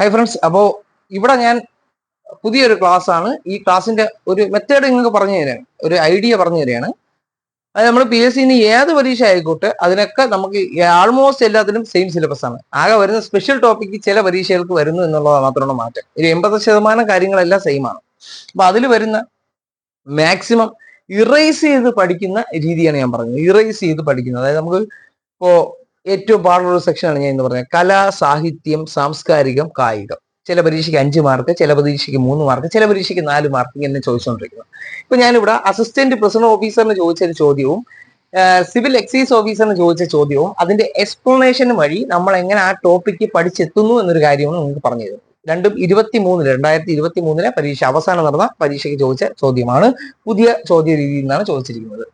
Hi friends അപ്പോൾ ഇവിടെ ഞാൻ പുതിയൊരു ക്ലാസ് ആണ്. ഈ ക്ലാസ്സിന്റെ ഒരു മെത്തേഡ് നിങ്ങൾക്ക് പറഞ്ഞു തരാണ് ഒരു ഐഡിയ പറഞ്ഞു തരികയാണ് അത് നമ്മൾ പി എസ് സിന് ഏത് പരീക്ഷ ആയിക്കോട്ടെ അതിനൊക്കെ നമുക്ക് ആൾമോസ്റ്റ് എല്ലാത്തിനും സെയിം സിലബസ് ആണ്. ആകെ വരുന്ന സ്പെഷ്യൽ ടോപ്പിക്ക് ചില പരീക്ഷകൾക്ക് വരുന്നു എന്നുള്ളത് മാത്രമാണ് മാറ്റം. ഒരു എൺപത് ശതമാനം കാര്യങ്ങളെല്ലാം സെയിം ആണ്. അപ്പൊ അതിൽ വരുന്ന മാക്സിമം ഇറേസ് ചെയ്ത് പഠിക്കുന്ന രീതിയാണ് ഞാൻ പറഞ്ഞത്. ഇറേസ് ചെയ്ത് പഠിക്കുന്നത്. അതായത് നമുക്ക് ഇപ്പോ ഏറ്റവും പാടുള്ള സെക്ഷനാണ് ഞാൻ എന്ന് പറഞ്ഞത്. കലാ സാഹിത്യം സാംസ്കാരികം കായികം. ചില പരീക്ഷയ്ക്ക് അഞ്ച് മാർക്ക് ചില പരീക്ഷയ്ക്ക് മൂന്ന് മാർക്ക് ചില പരീക്ഷയ്ക്ക് നാല് മാർക്ക് ഇങ്ങനെ ചോദിച്ചുകൊണ്ടിരിക്കുന്നത് ഇപ്പൊ ഞാനിവിടെ അസിസ്റ്റന്റ് പ്രസിഡന്റ് ഓഫീസറിന് ചോദിച്ച ഒരു ചോദ്യവും സിവിൽ എക്സൈസ് ഓഫീസറിന് ചോദിച്ച ചോദ്യവും അതിന്റെ എക്സ്പ്ലനേഷൻ വഴി നമ്മൾ എങ്ങനെ ആ ടോപ്പിക്ക് പഠിച്ചെത്തുന്നു എന്നൊരു കാര്യമാണ് നിങ്ങൾക്ക് പറഞ്ഞു തരുന്നത്. രണ്ടും ഇരുപത്തി മൂന്നിൽ രണ്ടായിരത്തി ഇരുപത്തി മൂന്നിലെ പരീക്ഷ അവസാനം നടന്ന പരീക്ഷയ്ക്ക് ചോദിച്ച ചോദ്യമാണ് പുതിയ ചോദ്യ രീതിയിൽ നിന്നാണ് ചോദിച്ചിരിക്കുന്നത്.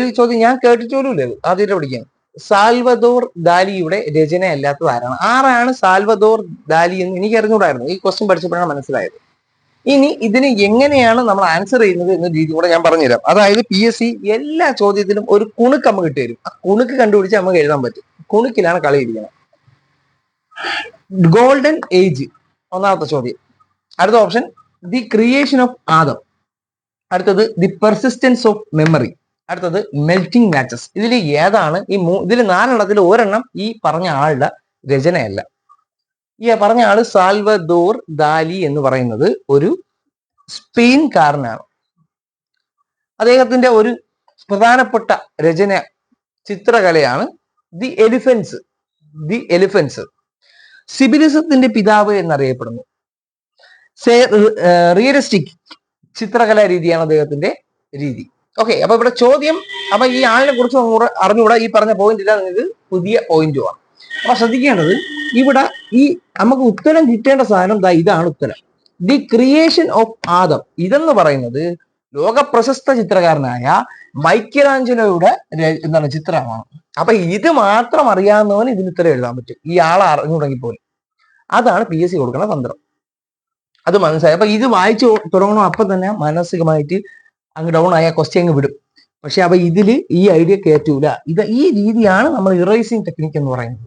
ഈ ചോദ്യം ഞാൻ കേട്ടിട്ടുപോലും ഇല്ല ഇത്. ആദ്യമായിട്ട് സാൽവദോർ ദാലിയുടെ രചന അല്ലാത്തത് ആരാണ്? ആരാണ് സാൽവദോർ ദാലി എന്ന് എനിക്ക് അറിഞ്ഞുകൂടായിരുന്നു ഈ ക്വസ്റ്റ്യൻ പഠിച്ചപ്പോഴാണ് മനസ്സിലായത്. ഇനി ഇതിന് എങ്ങനെയാണ് നമ്മൾ ആൻസർ ചെയ്യുന്നത് എന്ന രീതി കൂടെ ഞാൻ പറഞ്ഞുതരാം. അതായത് പി എസ് സി എല്ലാ ചോദ്യത്തിലും ഒരു കുണുക്ക് നമുക്ക് കിട്ടുവരും ആ കുണുക്ക് കണ്ടുപിടിച്ച് നമുക്ക് എഴുതാൻ പറ്റും. കുണുക്കിലാണ് കളി ഇരിക്കുന്നത്. ഗോൾഡൻ ഏജ് ഒന്നാമത്തെ ചോദ്യം. അടുത്ത option the creation of Adam അടുത്തത് ദി പെർസിസ്റ്റൻസ് ഓഫ് മെമ്മറി അടുത്തത് മെൽറ്റിംഗ് മാച്ചസ് ഇതിൽ ഏതാണ്? ഈ മൂ ഇതിൽ നാലെണ്ണത്തിൽ ഒരെണ്ണം ഈ പറഞ്ഞ ആളുടെ രചനയല്ല. ഈ പറഞ്ഞ ആൾ സാൽവദോർ ദാലി എന്ന് പറയുന്നത് ഒരു സ്പെയിൻകാരനാണ്. അദ്ദേഹത്തിന്റെ ഒരു പ്രധാനപ്പെട്ട രചന ചിത്രകലയാണ് ദി എലിഫൻസ് ദി എലിഫൻസ്. സിബിലിസത്തിന്റെ പിതാവ് എന്നറിയപ്പെടുന്നു. റിയലിസ്റ്റിക് ചിത്രകലാ രീതിയാണ് അദ്ദേഹത്തിന്റെ രീതി. ഓക്കെ അപ്പൊ ഇവിടെ ചോദ്യം അപ്പൊ ഈ ആളിനെ കുറിച്ച് കൂടെ അറിഞ്ഞുകൂടാ? ഈ പറഞ്ഞ പോയിന്റ് ഇല്ല നിങ്ങൾക്ക് പുതിയ പോയിന്റുമാണ് അപ്പൊ ശ്രദ്ധിക്കേണ്ടത് ഇവിടെ ഈ നമുക്ക് ഉത്തരം കിട്ടേണ്ട സാധനം ദാ ഇതാണ് ഉത്തരം. ദി ക്രിയേഷൻ ഓഫ് ആദം ഇതെന്ന് പറയുന്നത് ലോക പ്രശസ്ത ചിത്രകാരനായ മൈക്കലാഞ്ചലോയുടെ എന്താണ് ചിത്രമാണ്. അപ്പൊ ഇത് മാത്രം അറിയാവുന്നവന് ഇതിന് ഉത്തരം എഴുതാൻ പറ്റും. ഈ ആളെ അറിഞ്ഞുടങ്ങി പോലും. അതാണ് പി എസ് സി കൊടുക്കുന്ന തന്ത്രം. അത് മനസ്സിലായി. അപ്പൊ ഇത് വായിച്ചു തുടങ്ങണം. അപ്പൊ തന്നെ മാനസികമായിട്ട് അങ്ങ് ഡൗൺ ആയ ക്വസ്റ്റ്യൻ അങ്ങ് വിടും. പക്ഷെ അപ്പൊ ഇതിൽ ഈ ഐഡിയ കയറ്റൂല ഇത് ഈ രീതിയാണ് നമ്മൾ ഇറേസിംഗ് ടെക്നിക്ക് എന്ന് പറയുന്നത്.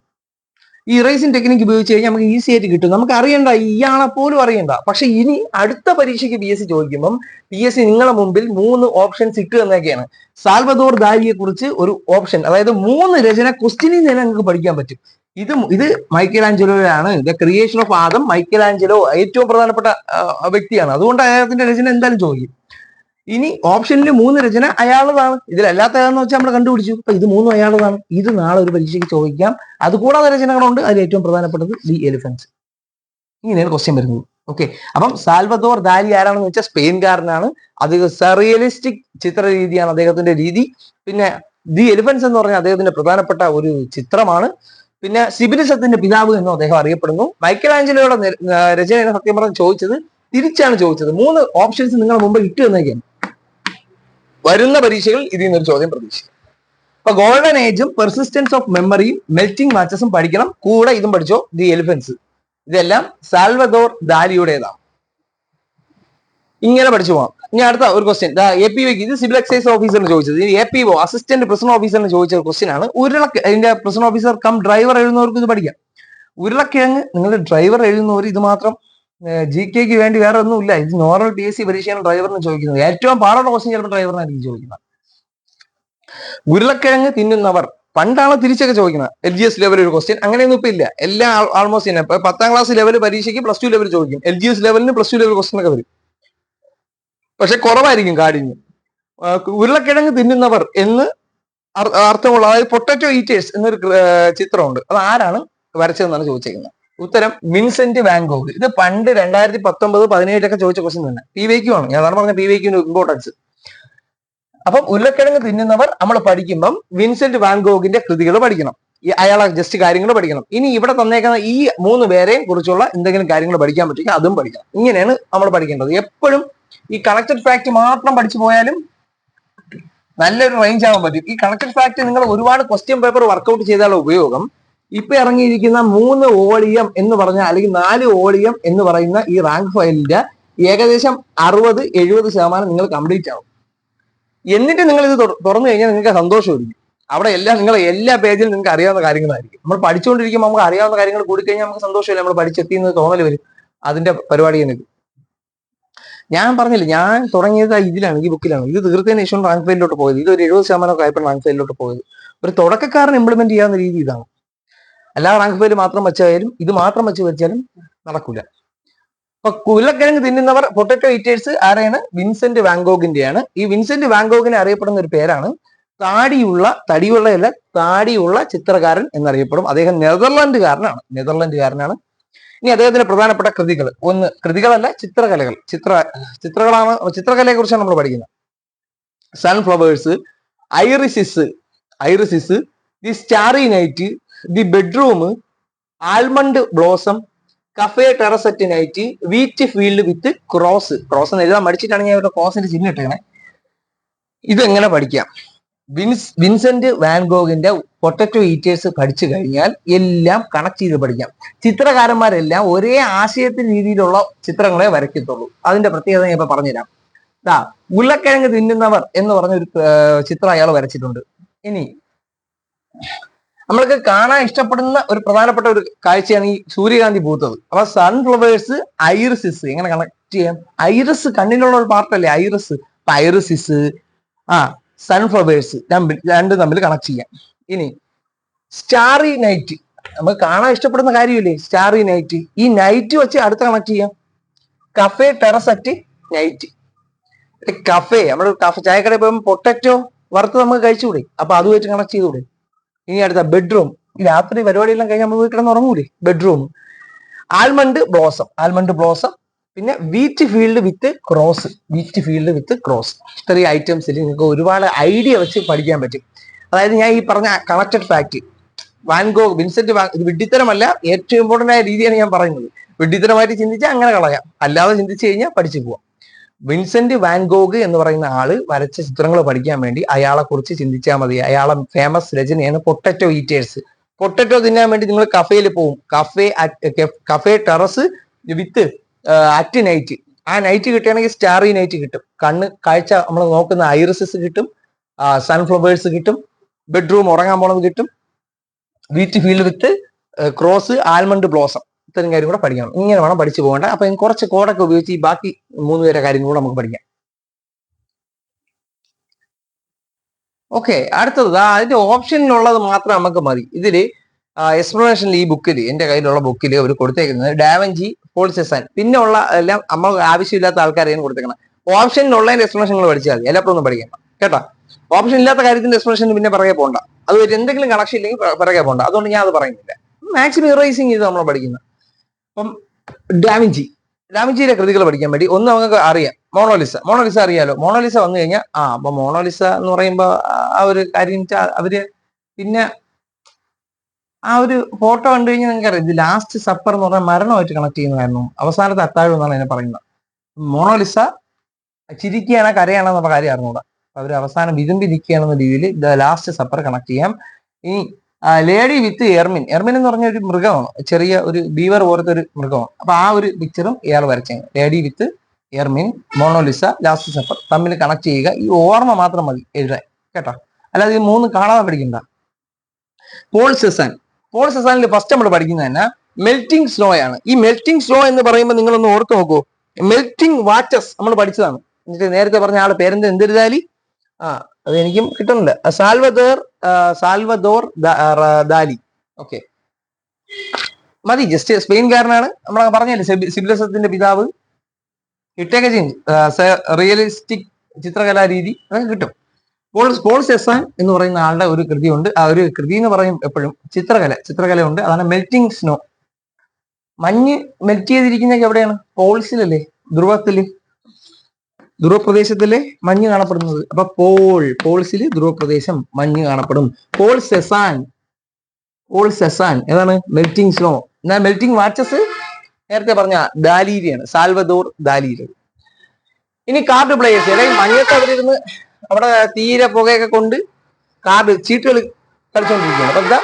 ഈ ഇറേസിംഗ് ടെക്നിക്ക് ഉപയോഗിച്ച് കഴിഞ്ഞാൽ നമുക്ക് ഈസി ആയിട്ട് കിട്ടും. നമുക്ക് അറിയണ്ട ഇയാളെ പോലും അറിയണ്ട. പക്ഷെ ഇനി അടുത്ത പരീക്ഷയ്ക്ക് പി എസ് സി ചോദിക്കുമ്പം പി എസ് സി നിങ്ങളെ മുമ്പിൽ മൂന്ന് ഓപ്ഷൻസ് ഇട്ട് എന്നൊക്കെയാണ് സാൽവദോർ ദാരിയെ കുറിച്ച് ഒരു ഓപ്ഷൻ അതായത് മൂന്ന് രചന ക്വസ്റ്റ്യനിൽ തന്നെ നിങ്ങൾക്ക് പഠിക്കാൻ പറ്റും. ഇത് ഇത് ഇത് മൈക്കലാഞ്ചലോയാണ്. The creation of Adam Michelangelo ഏറ്റവും പ്രധാനപ്പെട്ട വ്യക്തിയാണ്. അതുകൊണ്ട് അദ്ദേഹത്തിന്റെ രചന എന്തായാലും ചോദിക്കും. ഇനി ഓപ്ഷനിൽ മൂന്ന് രചന അയാളതാണ് ഇതിലല്ലാത്ത ഏതാന്ന് വെച്ചാൽ നമ്മൾ കണ്ടുപിടിച്ചു. അപ്പൊ ഇത് മൂന്നും അയാളതാണ് ഇത് നാളെ ഒരു പരീക്ഷയ്ക്ക് ചോദിക്കാം. അതുകൂടാതെ രചനകളുണ്ട്. അതിൽ ഏറ്റവും പ്രധാനപ്പെട്ടത് ദി എലിഫൻസ്. ഇങ്ങനെയാണ് ക്വസ്റ്റ്യൻ വരുന്നത്. ഓക്കെ അപ്പം സാൽവദോർ ദാലി ആരാണെന്ന് വെച്ചാൽ സ്പെയിൻകാരനാണ്. അത് സറിയലിസ്റ്റിക് ചിത്ര രീതിയാണ് അദ്ദേഹത്തിന്റെ രീതി. പിന്നെ ദി എലിഫൻസ് എന്ന് പറഞ്ഞാൽ അദ്ദേഹത്തിന്റെ പ്രധാനപ്പെട്ട ഒരു ചിത്രമാണ്. പിന്നെ സിബിലിസത്തിന്റെ പിതാവ് എന്നും അദ്ദേഹം അറിയപ്പെടുന്നു. മൈക്കൽ ആഞ്ചലോയുടെ രചനയാണ് സത്യം പറഞ്ഞ് ചോദിച്ചത്. തിരിച്ചാണ് ചോദിച്ചത്. മൂന്ന് ഓപ്ഷൻസ് നിങ്ങളുടെ മുമ്പ് ഇട്ട് തന്നേക്കാണ് വരുന്ന പരീക്ഷകൾ ഇതിൽ നിന്നൊരു ചോദ്യം പ്രതീക്ഷിക്കും അപ്പൊ ഗോൾഡൻ ഏജും പെർസിസ്റ്റൻസ് ഓഫ് മെമ്മറിയും മെൽറ്റിംഗ് മാച്ചസും പഠിക്കണം. കൂടെ ഇതും പഠിച്ചോ? ദി എലിഫൻസ് ഇതെല്ലാം സാൽവദോർ ദാലിയുടേതാണ്. ഇങ്ങനെ പഠിച്ചു പോകാം. ഇനി അടുത്ത ഒരു ക്വസ്റ്റ്യൻ എ പി വൈക്ക് ഇത് സിവിൽ എക്സൈസ് ഓഫീസറിന് ചോദിച്ചത്. A P O assistant president ഓഫീസറിന് ചോദിച്ച ക്വസ്റ്റ്യൻ ആണ്. ഉരുളക്ക് അതിന്റെ പ്രസിഡന്റ് ഓഫീസർ കം ഡ്രൈവർ എഴുതുന്നവർക്ക് ഇത് പഠിക്കാം. ഉരുളക്കിഴങ്ങ് നിങ്ങളുടെ ഡ്രൈവർ എഴുതുന്നവർ ഇത് മാത്രം ജി കെക്ക് വേണ്ടി വേറെ ഒന്നുമില്ല. ഇത് നോർമൽ പി എസ് സി പരീക്ഷയാണ് ഡ്രൈവറിന് ചോദിക്കുന്നത്. ഏറ്റവും പാടുള്ള ക്വസ്റ്റ്യൻ ചിലപ്പോൾ ഡ്രൈവറിനായിരിക്കും ചോദിക്കുന്നത്. ഉരുളക്കിഴങ്ങ് തിന്നുന്നവർ. പണ്ടാണ് തിരിച്ചൊക്കെ ചോദിക്കുന്നത്. എൽ ജി എസ് ലെവൽ ഒരു ക്വസ്റ്റ്യൻ അങ്ങനെയൊന്നും ഇപ്പൊ ഇല്ല. എല്ലാ ആൾമോസ്റ്റ് തന്നെ. പത്താം ക്ലാസ് ലെവൽ പരീക്ഷയ്ക്ക് പ്ലസ് ടു ലെവൽ ചോദിക്കും. എൽ ജി എസ് ലെവലിന് പ്ലസ് ടു ലെവൽ ക്വസ്റ്റ്യൻ ഒക്കെ വരും. പക്ഷെ കുറവായിരിക്കും ആ, ഉരുളക്കിഴങ്ങ് തിന്നുന്നവർ എന്ന് അർ- അർത്ഥമുള്ള അതായത് പൊട്ടറ്റോ ഈറ്റേഴ്സ് എന്നൊരു ചിത്രമുണ്ട്. അത് ആരാണ് വരച്ചതെന്നാണ് ചോദിച്ചേക്കുന്നത്. ഉത്തരം വിൻസെന്റ് വാങ്കോഗ് ഇത് പണ്ട് രണ്ടായിരത്തി പത്തൊമ്പത് പതിനേഴിലൊക്കെ ചോദിച്ച ക്വസ്റ്റ്യൻ തന്നെ. പി വൈക്യു ആണ്. ഞാൻ പറഞ്ഞ പി വൈക്യുവിന്റെ ഇമ്പോർട്ടൻസ് അപ്പം ഉരുളക്കിഴങ്ങ് തിന്നുന്നവർ നമ്മൾ പഠിക്കുമ്പം വിൻസെന്റ് വാൻഗോഗിന്റെ കൃതികൾ പഠിക്കണം. അയാളെ ജസ്റ്റ് കാര്യങ്ങൾ പഠിക്കണം. ഇനി ഇവിടെ തന്നേക്കുന്ന ഈ മൂന്ന് പേരെയും കുറിച്ചുള്ള എന്തെങ്കിലും കാര്യങ്ങൾ പഠിക്കാൻ പറ്റുമെങ്കിൽ അതും പഠിക്കണം ഇങ്ങനെയാണ് നമ്മൾ പഠിക്കേണ്ടത്. എപ്പോഴും ഈ കണക്റ്റഡ് ഫാക്ട് മാത്രം പഠിച്ചു പോയാലും നല്ലൊരു റേഞ്ച് ആവാൻ പറ്റും. ഈ കണക്റ്റഡ് ഫാക്ട് നിങ്ങൾ ഒരുപാട് ക്വസ്റ്റ്യൻ പേപ്പർ വർക്കൗട്ട് ചെയ്താലുള്ള ഉപയോഗം ഇപ്പൊ ഇറങ്ങിയിരിക്കുന്ന മൂന്ന് ഓളിയം എന്ന് പറഞ്ഞ അല്ലെങ്കിൽ നാല് ഓളിയം എന്ന് പറയുന്ന ഈ റാങ്ക് ഫയലിന്റെ ഏകദേശം അറുപത് എഴുപത് ശതമാനം നിങ്ങൾ കംപ്ലീറ്റ് ആവും. എന്നിട്ട് നിങ്ങൾ ഇത് തുറന്നു കഴിഞ്ഞാൽ നിങ്ങൾക്ക് സന്തോഷമായിരിക്കും അവിടെ എല്ലാം നിങ്ങൾ എല്ലാ പേജിലും നിങ്ങൾക്ക് അറിയാവുന്ന കാര്യങ്ങളായിരിക്കും. നമ്മൾ പഠിച്ചുകൊണ്ടിരിക്കുമ്പോൾ നമുക്ക് അറിയാവുന്ന കാര്യങ്ങൾ കൂടി കഴിഞ്ഞാൽ നമുക്ക് സന്തോഷമില്ല? നമ്മൾ പഠിച്ചെത്തിയെന്ന് തോന്നൽ വരും. അതിന്റെ പരിപാടി എനിക്ക് ഞാൻ പറഞ്ഞില്ല ഞാൻ തുടങ്ങിയത് ഇതിലാണ് ഈ ബുക്കിലാണ് ഇത് തീർത്തതിന് ശേഷം റാങ്ക് ഫയലിലോട്ട് പോയത്. ഇത് ഒരു എഴുപത് ശതമാനം ആയപ്പോൾ റാങ്ക് ഫയലിലോട്ട് പോയത്. ഒരു തുടക്കക്കാരൻ ഇംപ്ലിമെന്റ് ചെയ്യാവുന്ന രീതി ഇതാണ്. എല്ലാ റാങ്ക് പേര് മാത്രം വെച്ചായാലും ഇത് മാത്രം വെച്ച് വെച്ചാലും നടക്കൂല. അപ്പൊ കുലക്കിഴങ്ങ് തിന്നുന്നവർ പൊട്ടറ്റോ ഈറ്റേഴ്സ് ആരെയാണ് വിൻസെന്റ് വാങ്കോഗിന്റെയാണ് ഈ വിൻസെന്റ് വാങ്കോഗിനെ അറിയപ്പെടുന്ന ഒരു പേരാണ് താടിയുള്ള തടിയുള്ളയല്ല താടിയുള്ള ചിത്രകാരൻ എന്നറിയപ്പെടും. അദ്ദേഹം നെതർലൻഡുകാരനാണ്. നെതർലൻഡുകാരനാണ്. ഇനി അദ്ദേഹത്തിന്റെ പ്രധാനപ്പെട്ട കൃതികൾ. ഒന്ന് കൃതികളല്ല ചിത്രകലകൾ. ചിത്ര ചിത്രകളാണ് ചിത്രകലയെ കുറിച്ചാണ് നമ്മൾ പഠിക്കുന്നത്. Sunflowers irises irises the starry night the bedroom almond blossom cafe terrace at night wheat field with cross. Cross എന്ന് എഴുതാൻ പഠിച്ചിട്ടാണ് ഞാൻ ഇവിടെ ക്രോസിന്റെ ചിഹ്നം ഇട്ടേക്കണേ. ഇതെങ്ങനെ പഠിക്കാം? വിൻസ് വിൻസെന്റ് വാൻഗോഗിന്റെ പൊട്ടറ്റോ ഈറ്റേഴ്സ് പഠിച്ചു കഴിഞ്ഞാൽ എല്ലാം കണക്ട് ചെയ്ത് പഠിക്കാം. ചിത്രകാരന്മാരെല്ലാം ഒരേ ആശയത്തിന് രീതിയിലുള്ള ചിത്രങ്ങളെ വരയ്ക്കത്തുള്ളൂ. അതിന്റെ പ്രത്യേകത ഞാൻ ഇപ്പൊ പറഞ്ഞുതരാം. ദാ ഉരുളക്കിഴങ്ങ് തിന്നുന്നവർ എന്ന് പറഞ്ഞ ഒരു ചിത്രം അയാൾ വരച്ചിട്ടുണ്ട്. ഇനി നമ്മൾക്ക് കാണാൻ ഇഷ്ടപ്പെടുന്ന ഒരു പ്രധാനപ്പെട്ട ഒരു കാഴ്ചയാണ് ഈ സൂര്യകാന്തി പൂത്തത്. അപ്പൊ സൺഫ്ലവേഴ്സ് ഐറിസിസ് എങ്ങനെ കണക്ട് ചെയ്യാം? ഐറിസ് കണ്ണിലുള്ള ഒരു പാർട്ടല്ലേ ഐറിസ് ഐറിസിസ് ആ സൺഫ്ലവേഴ്സ് രണ്ടും തമ്മിൽ കണക്ട് ചെയ്യാം. ഇനി സ്റ്റാറി നൈറ്റ് നമുക്ക് കാണാൻ ഇഷ്ടപ്പെടുന്ന കാര്യമില്ലേ? സ്റ്റാറി നൈറ്റ് ഈ നൈറ്റ് വെച്ച് അടുത്ത് കണക്ട് ചെയ്യാം. Cafe terrace at night cafe നമ്മൾ കഫേ ചായക്കടയിൽ പോകുമ്പോൾ പൊട്ടറ്റോ വറുത്ത് നമുക്ക് കഴിച്ചുകൂടെ? അപ്പൊ അത് വെച്ച് കണക്ട് ചെയ്തുകൂടെ? ഇനി അടുത്ത ബെഡ്റൂം രാത്രി പരിപാടിയെല്ലാം കഴിഞ്ഞ് നമ്മൾ വീട്ടിൽ ഉറങ്ങൂലേ? Bedroom almond blossom almond blossom പിന്നെ wheat field with cross wheat field with cross ഇത്രയും ഐറ്റംസിൽ നിങ്ങൾക്ക് ഒരുപാട് ഐഡിയ വെച്ച് പഠിക്കാൻ പറ്റും. അതായത് ഞാൻ ഈ പറഞ്ഞ connected fact Van Gogh Vincent Van ഇത് വിഡ്ഢിത്തരമല്ല ഏറ്റവും ഇമ്പോർട്ടന്റ് ആയ രീതിയാണ് ഞാൻ പറയുന്നത്. വിഡ്ഢിത്തരമായിട്ട് ചിന്തിച്ചാൽ അങ്ങനെ കളയാം. അല്ലാതെ ചിന്തിച്ചു കഴിഞ്ഞാൽ പഠിച്ചു പോവാം. വിൻസെന്റ് വാൻഗോഗ് എന്ന് പറയുന്ന ആൾ വരച്ച ചിത്രങ്ങൾ പഠിക്കാൻ വേണ്ടി അയാളെ കുറിച്ച് ചിന്തിച്ചാൽ മതി. അയാളെ ഫേമസ് രചനയാണ് പൊട്ടറ്റോ ഈറ്റേഴ്സ് പൊട്ടറ്റോ തിന്നാൻ വേണ്ടി നിങ്ങൾ കഫേയിൽ പോകും cafe cafe terrace with at night ആ നൈറ്റ് കിട്ടുകയാണെങ്കിൽ സ്റ്റാറി നൈറ്റ് കിട്ടും. കണ്ണ് കാഴ്ച നമ്മൾ നോക്കുന്ന ഐറിസസ് കിട്ടും. സൺഫ്ലവേഴ്സ് കിട്ടും. ബെഡ്റൂം ഉറങ്ങാൻ പോണത് കിട്ടും. Wheat field with cross almond blossom ഇത്തരം കാര്യം കൂടെ പഠിക്കണം. ഇങ്ങനെ വേണം പഠിച്ചു പോകേണ്ട. അപ്പൊ കുറച്ച് കോഡൊക്കെ ഉപയോഗിച്ച് ഈ ബാക്കി മൂന്ന് പേരെ കാര്യം കൂടെ നമുക്ക് പഠിക്കാം. ഓക്കെ അടുത്തത് അതിന്റെ ഓപ്ഷനിലുള്ളത് മാത്രം നമുക്ക് മതി. ഇതിൽ എക്സ്പ്ലനേഷനിൽ ഈ ബുക്കിൽ എന്റെ കയ്യിലുള്ള ബുക്കിൽ അവർ കൊടുത്തേക്കുന്നത് ഡാവഞ്ചി പോളിസെസാൻ പിന്നെ ഉള്ള എല്ലാം നമ്മൾ ആവശ്യമില്ലാത്ത ആൾക്കാരെയാണ് കൊടുത്തേക്കണം. ഓപ്ഷനിലുള്ളതിന്റെ എക്സ്പ്ലനേഷൻ നിങ്ങൾ പഠിച്ചാൽ മതി. എല്ലാപ്പോഴും ഒന്നും പഠിക്കണം കേട്ടോ? ഓപ്ഷൻ ഇല്ലാത്ത കാര്യത്തിന്റെ എക്സ്പ്ലനേഷൻ പിന്നെ പിറകെ പോകണ്ട അത് എന്തെങ്കിലും കണക്ഷൻ ഇല്ലെങ്കിൽ പിറ- പിറകെ പോകണ്ട അതുകൊണ്ട് ഞാൻ അത് പറയുന്നില്ല. മാക്സിമം ഇറൈസിങ് ഇത് നമ്മൾ പഠിക്കുന്നത് അപ്പം ഡാവിഞ്ചി ഡാവിഞ്ചിയുടെ കൃതികൾ പഠിക്കാൻ വേണ്ടി ഒന്ന് നമുക്ക് അറിയാം. മോണോലിസ. മോണോലിസ അറിയാലോ? മോണോലിസ വന്നു കഴിഞ്ഞാൽ ആ അപ്പൊ മോണോലിസ എന്ന് പറയുമ്പോൾ ആ ഒരു കാര്യം അവർ പിന്നെ ആ ഒരു ഫോട്ടോ കണ്ടു കഴിഞ്ഞാൽ നിങ്ങൾക്ക് അറിയാം ഇത് ലാസ്റ്റ് സപ്പർ എന്ന് പറഞ്ഞാൽ മരണമായിട്ട് കണക്ട് ചെയ്യുന്നതായിരുന്നു. അവസാനത്തെ അത്താഴം എന്നാണ് എന്നെ പറയുന്നത്. മോണോലിസ ചിരിക്കുകയാണ് കരയാണ് എന്നുള്ള കാര്യം അറിഞ്ഞൂടാ അവർ അവസാനം വിരുമ്പിരിക്കുകയാണെന്ന രീതിയിൽ ദ ലാസ്റ്റ് സപ്പർ കണക്ട് ചെയ്യാം. ഇനി ലേഡി വിത്ത് എർമിൻ എർമിൻ എന്ന് പറഞ്ഞ ഒരു മൃഗമാണ്. ചെറിയ ഒരു ബീവർ പോലത്തെ ഒരു മൃഗമാണ്. അപ്പൊ ആ ഒരു പിക്ചറും ഇയാൾ വരച്ചേ lady with ermine Mona Lisa last supper തമ്മിൽ കണക്ട് ചെയ്യുക. ഈ ഓർമ്മ മാത്രം മതി എഴുതാൻ. കേട്ടോ? അല്ലാതെ ഈ മൂന്ന് കാണാതെ പഠിക്കണ്ട. പോൾ സെസാൻ പോൾ സെസാനിൽ ഫസ്റ്റ് നമ്മൾ പഠിക്കുന്നത് തന്നെ മെൽറ്റിംഗ് സ്നോ ആണ്. ഈ മെൽറ്റിംഗ് സ്നോ എന്ന് പറയുമ്പോൾ നിങ്ങളൊന്ന് ഓർത്ത് നോക്കൂ. മെൽറ്റിംഗ് വാച്ചസ് നമ്മൾ പഠിച്ചതാണ്. എന്നിട്ട് നേരത്തെ പറഞ്ഞ ആളുടെ പേരെന്ത്? എന്തിരുതാലി ആ അത് എനിക്കും കിട്ടുന്നില്ല സാൽവദോർ സാൽവദോർ ദാലി. ഓക്കെ മതി ജസ്റ്റ് സ്പെയിൻകാരനാണ്. നമ്മൾ പറഞ്ഞല്ലേ സിബിലസത്തിന്റെ പിതാവ്. ഇട്ടേക്കെ റിയലിസ്റ്റിക് ചിത്രകലാരീതി അതൊക്കെ കിട്ടും. പോൾ പോൾ സെസാൻ എന്ന് പറയുന്ന ആളുടെ ഒരു കൃതി ഉണ്ട് ആ ഒരു കൃതി എന്ന് പറയും എപ്പോഴും ചിത്രകല ചിത്രകലയുണ്ട്. അതാണ് മെൽറ്റിംഗ് സ്നോ. മഞ്ഞ് മെൽറ്റ് ചെയ്തിരിക്കുന്നതൊക്കെ എവിടെയാണ്? പോൾസിലല്ലേ? ധ്രുവത്തിൽ. ധ്രുവപ്രദേശത്തിലെ മഞ്ഞ് കാണപ്പെടുന്നത്. അപ്പൊ പോൾ പോൾസിൽ ധ്രുവപ്രദേശം മഞ്ഞ് കാണപ്പെടും. Paul Cezanne Paul Cezanne. ഏതാണ്? Melting snow. എന്നാൽ മെൽറ്റിംഗ് വാച്ചസ്? നേരത്തെ പറഞ്ഞ ദാലീരിയാണ് സാൽവദോർ ദാലീര് ഇനി കാർഡ് പ്ലേയേഴ്സ്. അല്ലെങ്കിൽ മഞ്ഞത്ത് ഇരുന്ന് അവിടെ തീരെ പുകയൊക്കെ കൊണ്ട് കാർഡ് ചീട്ടുകൾ കളിച്ചുകൊണ്ടിരിക്കുകയാണ് അപ്പൊ എന്താ?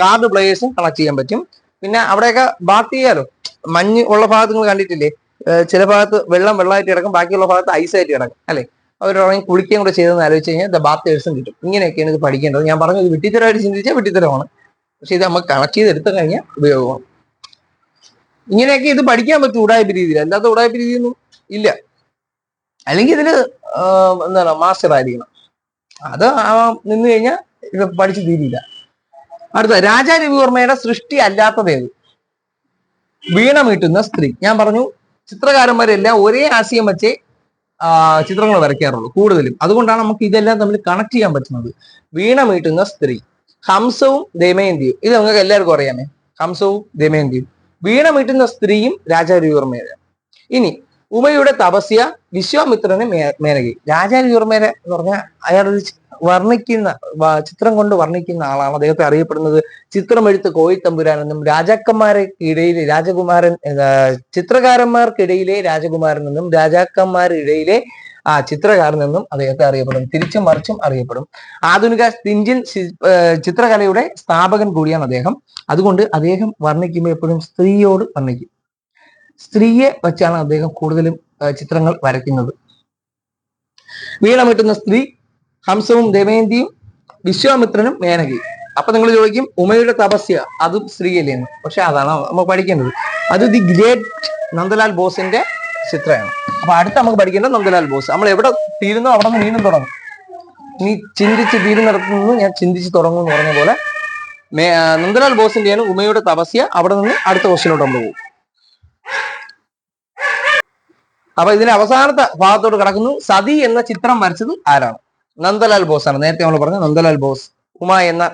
കാർഡ് പ്ലേയേഴ്സും കളക്ട് ചെയ്യാൻ പറ്റും. പിന്നെ അവിടെയൊക്കെ ബാത്ത് ചെയ്യാലോ? മഞ്ഞ് ഉള്ള ഭാഗത്ത് നിങ്ങൾ കണ്ടിട്ടില്ലേ? ചില ഭാഗത്ത് വെള്ളം വെള്ളമായിട്ട് കിടക്കും ബാക്കിയുള്ള ഭാഗത്ത് ഐസായിട്ട് കിടക്കും അല്ലെ? അവരുറങ്ങി കുളിക്കുകയും കൂടെ ചെയ്തെന്ന് ആലോചിച്ച് കഴിഞ്ഞാൽ ദ ബാത്ത് തേഴ്സും കിട്ടും. ഇങ്ങനെയൊക്കെയാണ് ഇത് പഠിക്കേണ്ടത്. ഞാൻ പറഞ്ഞത് വിട്ടിത്തരമായിട്ട് ചിന്തിച്ചാൽ വിട്ടിത്തരമാണ്. പക്ഷെ ഇത് നമുക്ക് കണക്ട് ചെയ്ത് എടുത്തു കഴിഞ്ഞാൽ ഉപയോഗമാണ് ഇങ്ങനെയൊക്കെ ഇത് പഠിക്കാൻ പറ്റും ഉടായ്പ രീതിയിൽ. അല്ലാത്ത ഉടായ്പ രീതിയൊന്നും ഇല്ല. അല്ലെങ്കിൽ ഇതിൽ എന്താണ് മാസ്റ്റർ ആയിരിക്കണം. അത് നിന്ന് കഴിഞ്ഞാൽ ഇത് പഠിച്ചു തീരില്ല അടുത്ത രാജാ രവിവർമ്മയുടെ സൃഷ്ടി അല്ലാത്തതേത് വീണമീട്ടുന്ന സ്ത്രീ. ഞാൻ പറഞ്ഞു ചിത്രകാരന്മാരെല്ലാം ഒരേ ആശയം വെച്ചേ ചിത്രങ്ങൾ വരയ്ക്കാറുള്ളൂ കൂടുതലും. അതുകൊണ്ടാണ് നമുക്ക് ഇതെല്ലാം തമ്മിൽ കണക്ട് ചെയ്യാൻ പറ്റുന്നത്. വീണ മീട്ടുന്ന സ്ത്രീ. ഹംസവും ദമയന്തിയും ഇത് നിങ്ങൾക്ക് എല്ലാവർക്കും അറിയാമേ. ഹംസവും ദമയന്തിയും വീണ മീട്ടുന്ന സ്ത്രീയും രാജാരവിവർമ്മയുടെ ഇനി ഉമയുടെ തപസ്യ വിശ്വാമിത്രന് മേനകി രാജാരവിവർമ്മയുടെ എന്ന് പറഞ്ഞാൽ അയാളൊരു വർണിക്കുന്ന ചിത്രം കൊണ്ട് വർണിക്കുന്ന ആളാണ് അദ്ദേഹത്തെ അറിയപ്പെടുന്നത്. ചിത്രമെഴുത്ത് കോയിത്തമ്പുരാൻ എന്നും രാജാക്കന്മാർക്കിടയിൽ രാജകുമാരൻ ചിത്രകാരന്മാർക്കിടയിലെ രാജകുമാരൻ എന്നും രാജാക്കന്മാരിടയിലെ ആ ചിത്രകാരൻ എന്നും അദ്ദേഹത്തെ അറിയപ്പെടും തിരിച്ചും മറിച്ചും അറിയപ്പെടും. ആധുനിക ഇന്ത്യൻ ചിത്രകലയുടെ സ്ഥാപകൻ കൂടിയാണ് അദ്ദേഹം. അതുകൊണ്ട് അദ്ദേഹം വർണിക്കുമ്പോൾ എപ്പോഴും സ്ത്രീയോട് വർണിക്കും. സ്ത്രീയെ വച്ചാണ് അദ്ദേഹം കൂടുതലും ചിത്രങ്ങൾ വരയ്ക്കുന്നത്. വീണമിട്ടുന്ന സ്ത്രീ ഹംസവും ദമയന്തിയും വിശ്വാമിത്രനും മേനകയും. അപ്പൊ നിങ്ങൾ ചോദിക്കും ഉമയുടെ തപസ്യ അതും സ്ത്രീയല്ലേന്ന് പക്ഷെ അതാണ് നമ്മൾ പഠിക്കേണ്ടത്. അത് ദി ഗ്രേറ്റ് നന്ദലാൽ ബോസിന്റെ ചിത്രമാണ് അപ്പൊ അടുത്ത് നമുക്ക് പഠിക്കേണ്ടത് നന്ദലാൽ ബോസ്. നമ്മൾ എവിടെ തീരുന്നോ അവിടെ നിന്ന് വീണ്ടും തുടങ്ങും. നീ ചിന്തിച്ച് തീരുന്നിടത്ത് നിന്ന് ഞാൻ ചിന്തിച്ച് തുടങ്ങും എന്ന് പറഞ്ഞ പോലെ നന്ദലാൽ ബോസിന്റെയാണ് ഉമയുടെ തപസ്യ അവിടെ നിന്ന് അടുത്ത ക്വസ്റ്റിനോട്ട് നമ്മൾ പോകും. അപ്പൊ ഇതിന്റെ അവസാനത്തെ ഭാഗത്തോട് കിടക്കുന്നു. സതി എന്ന ചിത്രം വരച്ചത് ആരാണ്? നന്ദലാൽ ബോസ് ആണ്. നേരത്തെ നമ്മൾ പറഞ്ഞ നന്ദലാൽ ബോസ് ഉമ എന്ന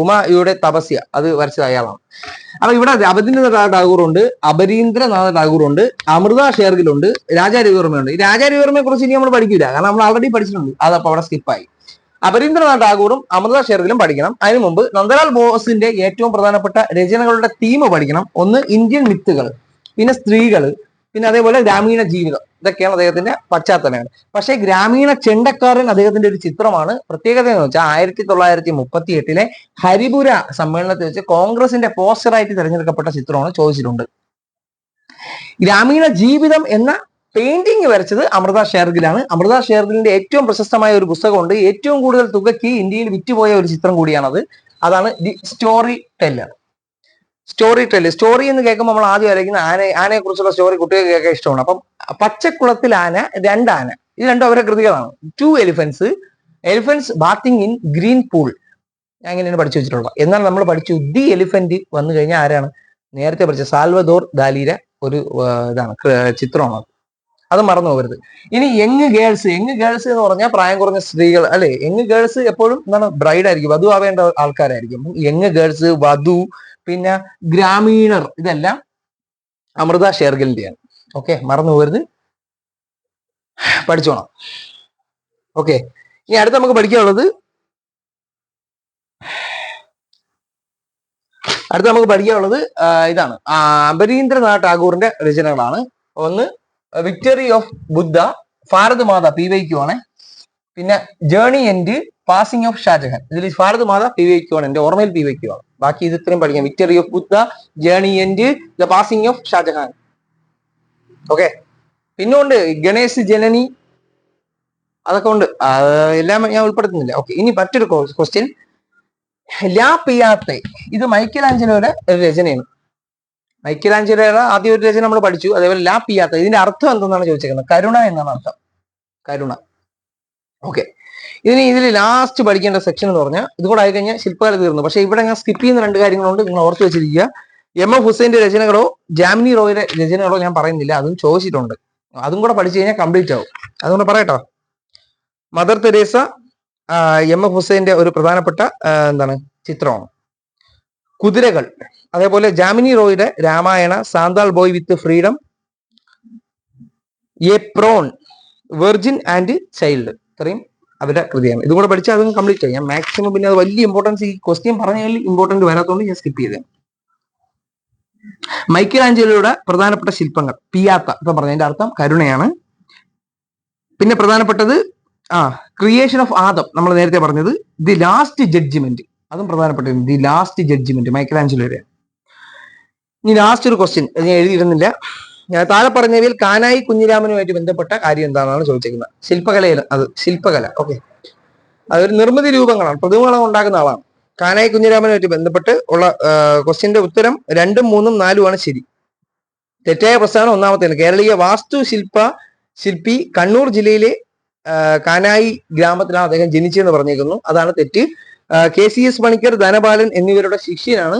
ഉമയുടെ തപസ്യ. അത് വരച്ചത് അയാളാണ്. അപ്പൊ ഇവിടെ രവീന്ദ്രനാഥ ടാഗോർ ഉണ്ട് അപരീന്ദ്രനാഥ ടാഗോർ ഉണ്ട് അമൃത ഷേർഗിലുണ്ട് രാജാ രാജാരവിവർമ്മയുണ്ട് ഈ രാജാ കുറിച്ച് ഇനി നമ്മൾ പഠിക്കില്ല കാരണം നമ്മൾ ഓൾറെഡി പഠിച്ചിട്ടുണ്ട്. അതപ്പോ അവിടെ സ്കിപ്പായി അപരീന്ദ്രനാഥ് ടാഗോറും അമൃത ഷേർഗിലും പഠിക്കണം. അതിനു മുമ്പ് നന്ദലാൽ ബോസിന്റെ ഏറ്റവും പ്രധാനപ്പെട്ട രചനകളുടെ തീം പഠിക്കണം. ഒന്ന് ഇന്ത്യൻ മിത്തുകൾ പിന്നെ സ്ത്രീകൾ പിന്നെ അതേപോലെ ഗ്രാമീണ ജീവിതം. ഇതൊക്കെയാണ് അദ്ദേഹത്തിന്റെ പശ്ചാത്തലങ്ങൾ. പക്ഷേ ഗ്രാമീണ ചെണ്ടക്കാരൻ അദ്ദേഹത്തിന്റെ ഒരു ചിത്രമാണ്. പ്രത്യേകത എന്ന് വെച്ചാൽ ആയിരത്തി തൊള്ളായിരത്തി മുപ്പത്തി എട്ടിലെ ഹരിപുര സമ്മേളനത്തിൽ വെച്ച് കോൺഗ്രസിന്റെ പോസ്റ്ററായിട്ട് തിരഞ്ഞെടുക്കപ്പെട്ട ചിത്രമാണ് ചോദിച്ചിട്ടുണ്ട്. ഗ്രാമീണ ജീവിതം എന്ന പെയിന്റിംഗ് വരച്ചത് അമൃത ഷേർഗിലാണ് അമൃത ഷേർഗിലിന്റെ ഏറ്റവും പ്രശസ്തമായ ഒരു പുസ്തകമുണ്ട്. ഏറ്റവും കൂടുതൽ തുകയ്ക്ക് ഇന്ത്യയിൽ വിറ്റുപോയ ഒരു ചിത്രം കൂടിയാണത്. അതാണ് the story teller story telly story എന്ന് കേൾക്കുമ്പോൾ നമ്മൾ ആദ്യം വരയ്ക്കുന്ന ആന ആനയെ കുറിച്ചുള്ള സ്റ്റോറി കുട്ടികൾക്ക് കേൾക്കാൻ ഇഷ്ടമാണ്. അപ്പം പച്ചക്കുളത്തിൽ ആന രണ്ടാന ഇത് രണ്ടും അവരുടെ കൃതികളാണ്. Two elephants elephants bathing in green pool ഞാൻ ഇങ്ങനെയാണ് പഠിച്ചു വെച്ചിട്ടുള്ളത്. എന്നാൽ നമ്മൾ പഠിച്ചു ദി എലിഫന്റ് വന്നു കഴിഞ്ഞാൽ ആരാണ്? നേരത്തെ പഠിച്ച സാൽവദോർ ദാലീര ഒരു ഇതാണ് ചിത്രമാണ് അത്. അത് മറന്നു പോകരുത്. ഇനി യങ് ഗേൾസ് യങ് ഗേൾസ് എന്ന് പറഞ്ഞാൽ പ്രായം കുറഞ്ഞ സ്ത്രീകൾ അല്ലെ? യങ് ഗേൾസ് എപ്പോഴും എന്താണ് ബ്രൈഡ് ആയിരിക്കും. വധു ആവേണ്ട ആൾക്കാരായിരിക്കും. യങ് ഗേൾസ് വധു പിന്നെ ഗ്രാമീണർ ഇതെല്ലാം അമൃത ഷേർഗിലിന്റെയാണ് ഓക്കെ മറന്നു പോകരുത്. പഠിച്ചോണം ഓക്കെ ഇനി അടുത്ത് നമുക്ക് പഠിക്കാനുള്ളത്. അടുത്ത് നമുക്ക് പഠിക്കാനുള്ളത് ഇതാണ്. അപരീന്ദ്രനാഥ് ടാഗോറിന്റെ രചനകളാണ്. ഒന്ന് വിക്ടറി ഓഫ് ബുദ്ധ ഭാരത് മാത പി വൈക്കുവാണ്. പിന്നെ journey end passing of Shah Jahan ഇതിൽ ഭാരത് മാത പി വൈക്കുവാണ് എന്റെ ഓർമ്മയിൽ പി വൈക്കുവാണ്. ബാക്കി ഇത് ഇത്രയും പഠിക്കാം. Victory of Buddha journey end the passing of Shah Jahan okay പിന്നെ ഉണ്ട് ഗണേശ് ജനനി അതൊക്കെ ഉണ്ട്. എല്ലാം ഞാൻ ഉൾപ്പെടുത്തുന്നില്ല. ഓക്കെ ഇനി മറ്റൊരു ക്വസ്റ്റ്യൻ ലാ പിയാത്തെ. ഇത് മൈക്കൽ ആഞ്ചലോയുടെ ഒരു രചനയാണ്. മൈക്കൽ ആഞ്ചലോയുടെ ആദ്യ ഒരു രചന നമ്മൾ പഠിച്ചു. അതേപോലെ ലാ പിയാത്ത. ഇതിന്റെ അർത്ഥം എന്തെന്നാണ് ചോദിച്ചേക്കുന്നത്? കരുണ എന്നാണ് അർത്ഥം. കരുണ. ഓക്കെ ഇതിന് ഇതിൽ ലാസ്റ്റ് പഠിക്കേണ്ട സെക്ഷൻ എന്ന് പറഞ്ഞാൽ ഇതുകൂടെ ആയി കഴിഞ്ഞാൽ ശില്പകല തീർന്നു. പക്ഷേ ഇവിടെ ഞാൻ സ്കിപ്പ് ചെയ്യുന്ന രണ്ട് കാര്യങ്ങളുണ്ട് നിങ്ങൾ ഓർത്ത് വെച്ചിരിക്കുക. എം എഫ് ഹുസൈന്റെ രചനകളോ ജാമിനി റോയുടെ രചനകളോ ഞാൻ പറയുന്നില്ല. അതും ചോദിച്ചിട്ടുണ്ട്. അതും കൂടെ പഠിച്ചു കഴിഞ്ഞാൽ കംപ്ലീറ്റ് ആവും. അതുകൊണ്ട് പറയട്ടോ. മദർ തെരേസ എം എഫ് ഹുസൈന്റെ ഒരു പ്രധാനപ്പെട്ട എന്താണ് ചിത്രമാണ്. കുതിരകൾ. അതേപോലെ Jamini റോയുടെ Ramayana Santhal boy with freedom a prawn virgin and child. ഇത്രയും അവരുടെ കൃതിയാണ്. ഇതും കൂടെ പഠിച്ചാൽ അതും കംപ്ലീറ്റ് ചെയ്യാം മാക്സിമം പിന്നെ അത് വലിയ ഇമ്പോർട്ടൻസ് ഈ ക്വസ്റ്റ്യൻ പറഞ്ഞാൽ ഇമ്പോർട്ടന്റ് വരാത്തതുകൊണ്ട് ഞാൻ സ്കിപ്പ് ചെയ്തേ. മൈക്കൽ ആഞ്ചലോയുടെ പ്രധാനപ്പെട്ട ശില്പങ്ങൾ പിയാത്ത ഇപ്പൊ പറഞ്ഞതിന്റെ അർത്ഥം കരുണയാണ്. പിന്നെ പ്രധാനപ്പെട്ടത് ആ ക്രിയേഷൻ ഓഫ് ആദം നമ്മൾ നേരത്തെ പറഞ്ഞത് ദി ലാസ്റ്റ് ജഡ്ജ്മെന്റ് അതും പ്രധാനപ്പെട്ടത് ദി ലാസ്റ്റ് ജഡ്ജ്മെന്റ് മൈക്കൽ ആഞ്ചലോയുടെ ഇനി ലാസ്റ്റ് ഒരു ക്വസ്റ്റ്യൻ ഞാൻ എഴുതിയിരുന്നില്ല. ഞാൻ താഴെ പറഞ്ഞവയിൽ കാനായി കുഞ്ഞിരാമനുമായിട്ട് ബന്ധപ്പെട്ട കാര്യം എന്താണെന്നാണ് ചോദിച്ചിരിക്കുന്നത് ശില്പകലയിൽ അത് ശില്പകല ഓക്കെ അതൊരു നിർമ്മിതി രൂപങ്ങളാണ് പ്രതിമകൾ ഉണ്ടാക്കുന്ന ആളാണ്. കാനായി കുഞ്ഞിരാമനുമായിട്ട് ബന്ധപ്പെട്ട് ഉള്ള ക്വസ്റ്റ്യന്റെ ഉത്തരം രണ്ടും മൂന്നും നാലുമാണ് ശരി. തെറ്റായ പ്രസ്താവന ഒന്നാമത്തേന് കേരളീയ വാസ്തു ശില്പ കണ്ണൂർ ജില്ലയിലെ കാനായി ഗ്രാമത്തിലാണ് അദ്ദേഹം ജനിച്ചതെന്ന് പറഞ്ഞേക്കുന്നു. അതാണ് തെറ്റ്. K C S Panicker Dhanapalan എന്നിവരുടെ ശിഷ്യനാണ്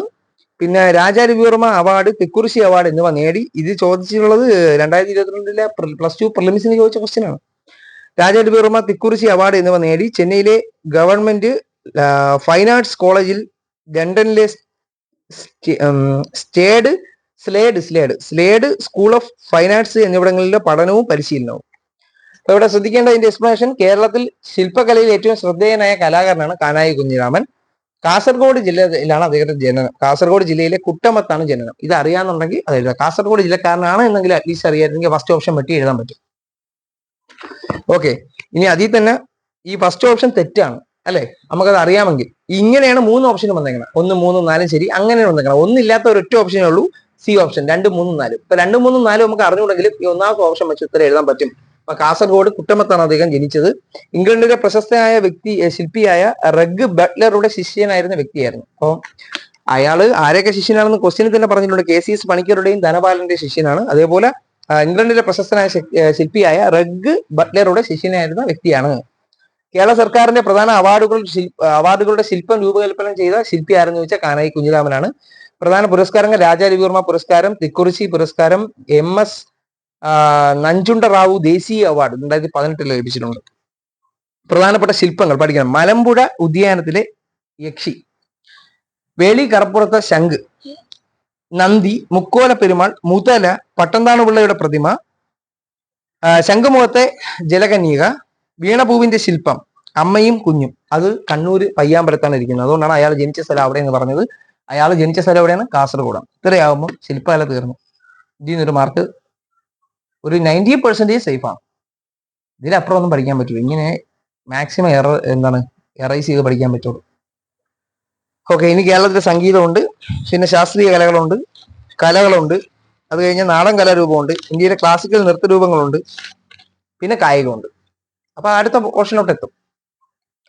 പിന്നെ രാജാരവിവർമ്മ അവാർഡ് തെക്കുറിശി അവാർഡ് എന്നിവ നേടി. ഇത് ചോദിച്ചിട്ടുള്ളത് രണ്ടായിരത്തി ഇരുപത്തിരണ്ടിലെ പ്ലസ് ടു പ്രിലിംസിന് ചോദിച്ച ക്വസ്റ്റ്യൻ ആണ്. രാജാരവിവർമ്മ തിക്കുറിശി അവാർഡ് എന്നിവ നേടി. ചെന്നൈയിലെ ഗവൺമെന്റ് ഫൈൻ ആർട്സ് കോളേജിൽ ലണ്ടനിലെ stayed Slade Slade Slade school of fine arts എന്നിവിടങ്ങളിലെ പഠനവും പരിശീലനവും. അപ്പൊ ഇവിടെ ശ്രദ്ധിക്കേണ്ട ഇതിന്റെ എക്സ്പ്ലനേഷൻ കേരളത്തിൽ ശില്പകലയിൽ ഏറ്റവും ശ്രദ്ധേയനായ കലാകാരനാണ് കാനായി കുഞ്ഞിരാമൻ. കാസർഗോഡ് ജില്ലയിലാണ് അദ്ദേഹത്തിന്റെ ജനനം. കാസർഗോഡ് ജില്ലയിലെ കുട്ടമത്താണ് ജനനം. ഇത് അറിയാന്നുണ്ടെങ്കിൽ അത് എഴുതാം. കാസർഗോഡ് ജില്ലക്കാരനാണ് എന്നെങ്കിൽ അറ്റ്ലീസ്റ്റ് അറിയായിരുന്നെങ്കിൽ ഫസ്റ്റ് ഓപ്ഷൻ പറ്റി എഴുതാൻ പറ്റും. ഓക്കെ ഇനി അതിൽ തന്നെ ഈ ഫസ്റ്റ് ഓപ്ഷൻ തെറ്റാണ്. അല്ലെ? നമുക്കത് അറിയാമെങ്കിൽ. ഇങ്ങനെയാണ് മൂന്ന് ഓപ്ഷൻ വന്നേക്കണം. ഒന്ന് മൂന്ന് നാലും ശരി. അങ്ങനെയാണ് വന്നേക്കണം. ഒന്നില്ലാത്ത ഒരൊറ്റ ഓപ്ഷനേ ഉള്ളൂ. സി ഓപ്ഷൻ രണ്ട് മൂന്ന് നാല്. ഇപ്പൊ രണ്ട് മൂന്ന് നാലും നമുക്ക് അറിഞ്ഞുകൂടെങ്കിൽ ഈ ഒന്നാമത്തെ ഓപ്ഷൻ വെച്ച് ഉത്തരം എഴുതാൻ പറ്റും. അപ്പൊ കാസർഗോഡ് കുട്ടമത്താണ് അദ്ദേഹം ജനിച്ചത്. ഇംഗ്ലണ്ടിലെ പ്രശസ്തനായ വ്യക്തി ശില്പിയായ റഗ് ബട്ട്ലറുടെ ശിഷ്യനായിരുന്ന വ്യക്തിയായിരുന്നു. അപ്പോൾ അയാൾ ആരൊക്കെ ശിഷ്യനാണെന്ന് ക്വസ്റ്റ്യനിൽ തന്നെ പറഞ്ഞിട്ടുണ്ട്. കെ സി എസ് പണിക്കരുടെയും ധനപാലന്റെ ശിഷ്യനാണ്. അതേപോലെ ഇംഗ്ലണ്ടിലെ പ്രശസ്തനായ ശില്പിയായ റഗ് ബട്ട്ലറുടെ ശിഷ്യനായിരുന്ന വ്യക്തിയാണ്. കേരള സർക്കാരിന്റെ പ്രധാന അവാർഡുകൾ അവാർഡുകളുടെ ശില്പം രൂപകൽപ്പന ചെയ്ത ശില്പി ആരെന്ന് ചോദിച്ചാൽ കാനായി കുഞ്ഞിരാമനാണ്. പ്രധാന പുരസ്കാരങ്ങൾ രാജാരവിവർമ്മ പുരസ്കാരം തിക്കുറിശി പുരസ്കാരം എം എസ് നഞ്ചുണ്ട റാവു ദേശീയ അവാർഡ് രണ്ടായിരത്തി പതിനെട്ടിൽ ലഭിച്ചിട്ടുണ്ട്. പ്രധാനപ്പെട്ട ശില്പങ്ങൾ പഠിക്കണം. മലമ്പുഴ ഉദ്യാനത്തിലെ യക്ഷി വേളി കറപ്പുറത്തെ ശംഖ് നന്ദി മുക്കോല പെരുമാൾ മുതല പട്ടന്താണുപിള്ളയുടെ പ്രതിമ ശംഖുമുഖത്തെ ജലകന്യക വീണപൂവിന്റെ ശില്പം അമ്മയും കുഞ്ഞും. അത് കണ്ണൂര് പയ്യാമ്പലത്താണ് ഇരിക്കുന്നത്. അതുകൊണ്ടാണ് അയാൾ ജനിച്ച സ്ഥലം അവിടെ എന്ന് പറഞ്ഞത്. അയാൾ ജനിച്ച സ്ഥലം എവിടെയാണ്? കാസർഗോഡാണ്. ഇത്രയാകുമ്പോൾ ശില്പകല തീർന്നു. ഇതിൽ നിന്നൊരു മാർക്ക് ഒരു നയന്റി പെർസെന്റേജ് സേഫ് ആണ്. ഇതിലപ്പുറം ഒന്നും പഠിക്കാൻ പറ്റില്ല ഇങ്ങനെ മാക്സിമം എറർ എന്താണ് എറൈസ് ചെയ്ത് പഠിക്കാൻ പറ്റുള്ളൂ. ഓക്കെ ഇനി കേരളത്തിൽ സംഗീതമുണ്ട്. പിന്നെ ശാസ്ത്രീയ കലകളുണ്ട്. കലകളുണ്ട്. അത് കഴിഞ്ഞാൽ നാടൻ കലാരൂപമുണ്ട്. ഇന്ത്യയിലെ ക്ലാസിക്കൽ നൃത്ത രൂപങ്ങളുണ്ട് പിന്നെ കായികമുണ്ട്. അപ്പൊ അടുത്ത പോർഷനിലോട്ട് എത്തും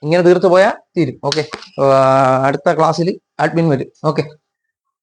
ഇങ്ങനെ തീർത്തു പോയാൽ തീരും. ഓക്കെ അടുത്ത ക്ലാസ്സിൽ അഡ്മിൻ വരും. ഓക്കെ